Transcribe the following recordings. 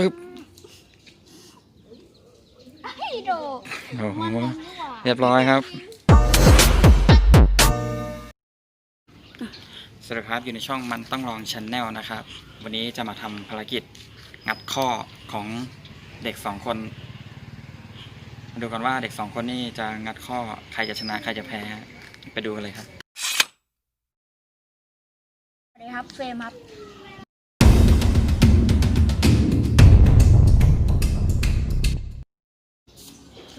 ปึ๊บไอ้โดโอ้โหมันนี่หว่าเรียบร้อยครับสวัสดีครับอยู่ในช่องมันต้องลองชันแนลนะครับ วันนี้จะมาทำภารกิจงัดข้อของเด็กสองคนมาดูกันว่าเด็กสองคนนี้จะงัดข้อใครจะชนะใครจะแพ้ไปดูกันเลยครับสวัสดีครับเฟรมครับ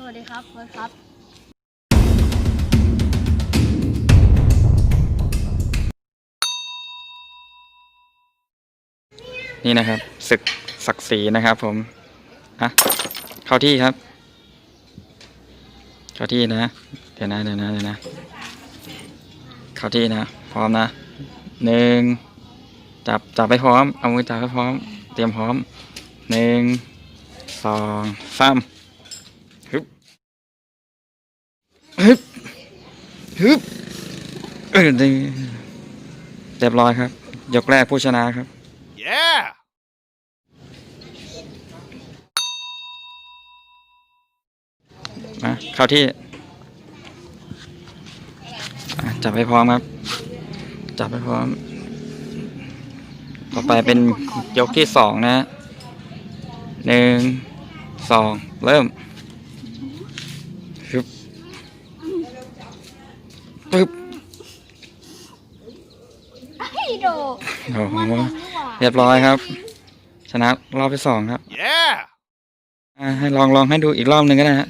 วัสดีครับเฟิร์สครับ นี่นะครับศึกศักดิ์ศรีนะครับ ผมอะเข้าที่ครับ เข้าที่นะ เดี๋ยวนะเดี๋ยวนะเดี๋ยวนะ เข้าที่นะ พร้อมนะหนึ่งจับจับไปพร้อม เอามือจับไปพร้อม เตรียมพร้อมหนึ่งสองสามฮึบ ฮึบฮึบเออดีเรียบร้อยครับ ยกแรกผู้ชนะครับ Yeah! มาเข้าที่อะจับให้พร้อมครับ จับให้พร้อม ต่อไปเป็นยกที่สองนะหนึ่งสองเริ่มปึ๊บ ปึ๊บไอ้โดโอ้โหมันนี่หว่าเรียบร้อยครับ ชนะรอบที่สองครับ Yeah! อะให้ลองลองให้ดูอีกรอบหนึ่งก็ได้ฮะ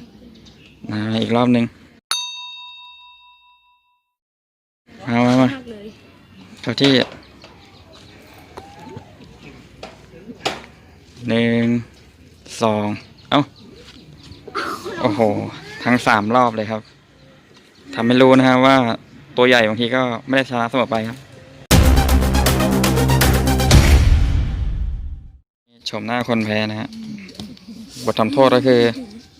อ่าอีกรอบหนึ่งมามามามากเลยเข้าที่หนึ่งสองเอ้า โอ้โห ทั้งสามรอบเลยครับ ทำให้รู้นะฮะว่าตัวใหญ่บางทีก็ไม่ได้ชนะเสมอไปครับ ชมหน้าคนแพ้นะฮะ บททำโทษก็คือ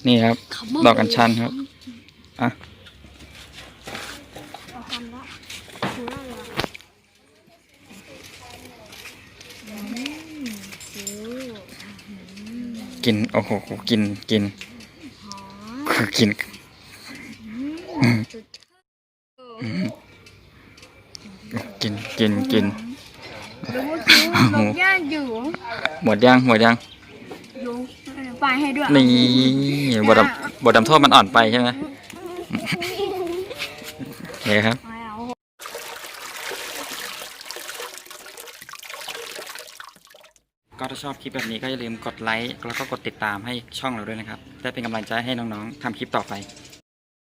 นี่ครับ ดอกกัญชันครับ อะกิน โอ้โห กิน กินคือกิน อืมสุดเออ อืม กินกินกินดูว่าคิ้วลงย่างอยู่หมดยังหมดยังอยู่ไปให้ด้วยนี่บทดำบทดำโทษมันอ่อนไปใช่ไหมโอเคครับไม่เอาก็ถ้าชอบคลิปแบบนี้ก็อย่าลืมกดไลค์แล้วก็กดติดตามให้ช่องเราด้วยนะครับ ได้เป็นกำลังใจให้น้องๆทำคลิปต่อไป